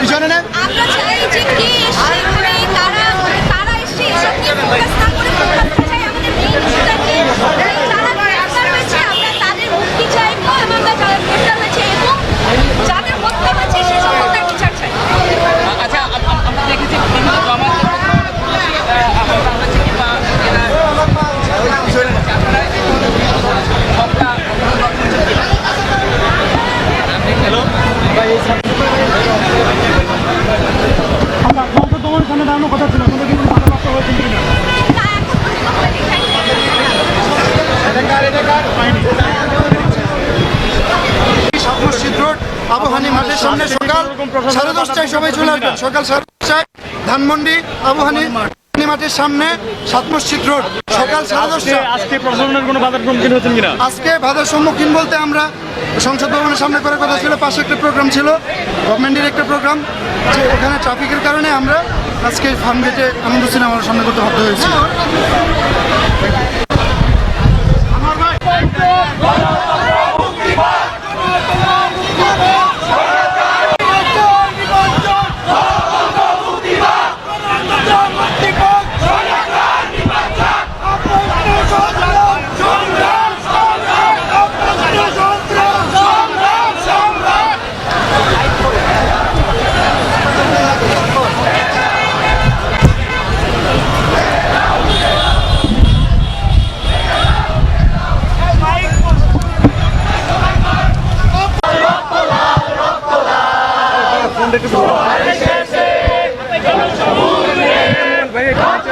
পিছনে নেন। আমরা চাই যে কে সকাল সাড়ে দশটায় সবাই চলে আসবেন। সকাল সাড়ে দশটায় ধানমন্ডি আবহানি মাঠের সামনে সাত মসজিদ রোড সকাল সাড়ে আজকে দশটা। আজকে প্রশাসনের কোনো বাধার সম্মুখীন হচ্ছেন কিনা? আজকে বাধার সম্মুখীন বলতে আমরা সংসদ ভবনের সামনে করার কথা ছিল পাশে একটা প্রোগ্রাম ছিল গভর্নমেন্টের একটা প্রোগ্রাম যে ওখানে ট্রাফিকের কারণে আমরা আজকে ফার্ম গেটে আনন্দ সিনেমার সামনে করতে বাধ্য হয়েছি। বাঁধন